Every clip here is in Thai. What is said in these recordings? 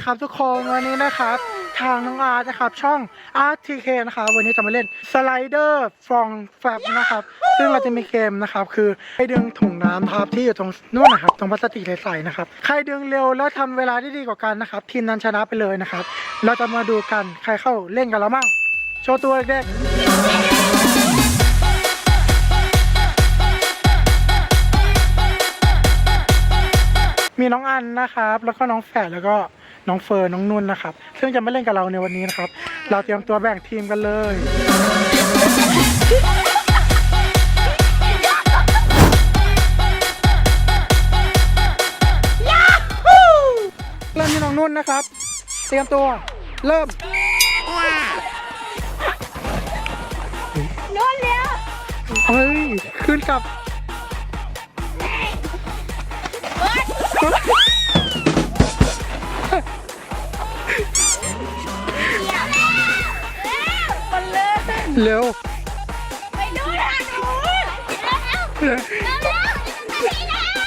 นะครับทุกคนวันนี้นะครับ ทางน้องอาร์ตนะครับช่อง RTK นะครับวันนี้จะมาเล่นสไลเดอร์ฟองแฟบนะครับ ซึ่งเราจะมีเกมนะครับ คือให้ดึงถุงน้ำนะครับที่อยู่ตรงนู่นนะครับ ตรงพลาสติกใสๆนะครับ ใครดึงเร็วแล้วทำเวลาได้ดีกว่ากันนะครับ ทีมนั้นชนะไปเลยนะครับ เราจะมาดูกันใครเข้าเล่นกันแล้วมั่งโชว์ตัวเด็กๆ มีน้องอันนะครับ แล้วก็น้องแฝดแล้วก็ น้องเฟิร์นน้องนุ่นนะครับ ซึ่งจะมาเล่นกับเราในวันนี้นะครับ เราเตรียมตัวแบ่งทีมกันเลย เริ่มที่น้องนุ่นนะครับ เตรียมตัว เริ่มนู่นเร็วเฮ้ย ขึ้นกับ เร็วไปนู่นทางนู้นเร็วเร็วเร็วเร็วนี่แล้ว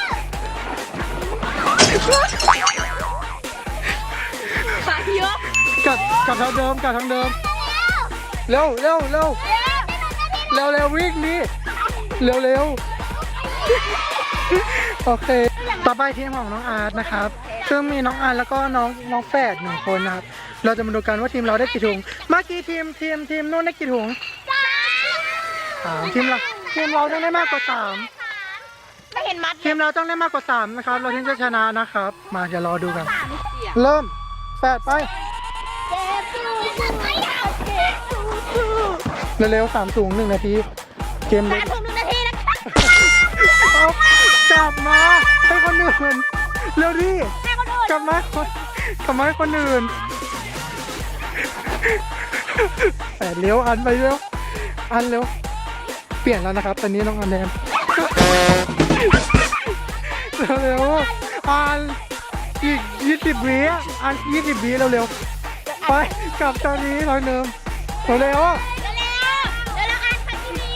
ขาเยอะกัดกัดทางเดิมกัดทางเดิม เร็วเร็วเร็วเร็วเร็ววิ่งนี่เร็วเร็วโอเค ต่อไปทีมของน้องอาร์ตนะครับ ซึ่งมีน้องอาร์ตแล้วก็น้องน้องแฝดหนึ่งคนนะครับ เราจะมาดูกันว่าทีมเราได้กี่ถุง เมื่อกี้ทีมทีมทีมนู้นได้กี่ถุงสามทีมเราทีมเราต้องได้มากกว่าสามไม่เห็นมัดทีมเราต้องได้มากกว่าสามนะครับ เราถึงจะชนะนะครับ มาเดี๋ยวรอดูกัน เริ่มแปดไปเจ็บสู้ไม่เอาเจ็บสู้สู้เร็วๆสามถุงหนึ่งนาทีเกมแปเล็ดกทุ่มหนึ่งนาทีนะคะเอากลับมาให้คนอื่นเร็วดิให้คนอื่นกลับมาคนกลับมาให้คนอื่น แต่เร็วอันไปเร็วอันเร็วเปลี่ยนแล้วนะครับ ตอนนี้น้องอันแนนเร็วๆอันอีกยี่สิบวิอะอันยี่สิบวิเร็วๆไปกลับตอนนี้ทางเดิมเร็วๆเร็วเร็วเร็วอ่านพันทีนี้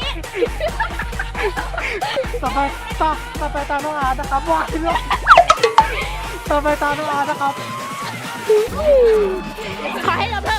ต่อไปต่อต่อไปตามน้องอาร์ตนะครับว้ายเลยต่อไปตามน้องอาร์ตนะครับ ขอให้เราเถอ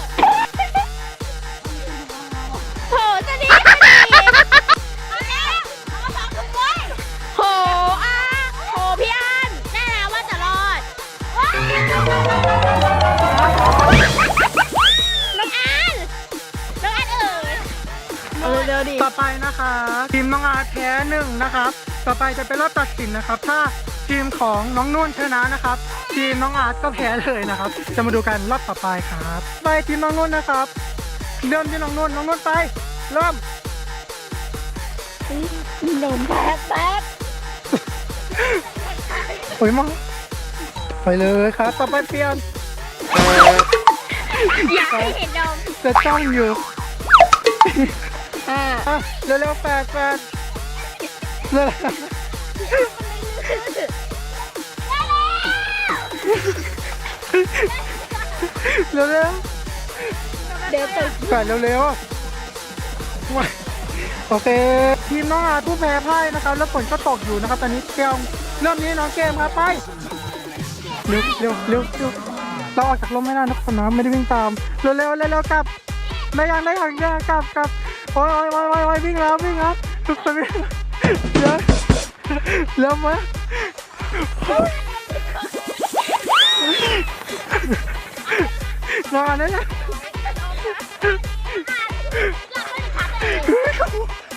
อาเร็วๆดิ ต่อไปนะคะทีมน้องอาร์ตแพ้หนึ่งนะครับ ต่อไปจะเป็นรอบตัดสินนะครับ ถ้าทีมของน้องนุ่นชนะนะครับ ทีมน้องอาร์ตก็แพ้เลยนะครับ จะมาดูกันรอบต่อไปครับไปทีมน้องนุ่นนะครับ เริ่มที่น้องนุ่นน้องนุ่นไป เริ่มหนุ่มแป๊บแป๊บโอ้ยมังไปเลยครับ ต่อไปเปลี่ยนอยากให้เห็นนมจะจ้องอยู่ อ่าอะเร็วๆแปดแปดเร็วๆเร็วเดี๋ยวตึกๆแปดเร็วๆว้ายโอเค ทีมน้องอาร์ตผู้แพ้พ่ายนะครับ แล้วฝนก็ตกอยู่นะครับ ตอนนี้เกมเริ่มนี้น้องเกมครับไปเร็วเร็วเร็วเร็วเราออกจากลมไม่ได้นะคนน้ำไม่ได้วิ่งตาม เร็วเร็วเร็วเร็วกลับ ได้ยังได้ยังได้ยังกลับกลับโอ้ยโอ้ยโอ้ยโอ้ยโอ้ยวิ่งแล้ววิ่งแล้วทุกคนวิ่งเร็วเร็วมาลองอันนี้นะท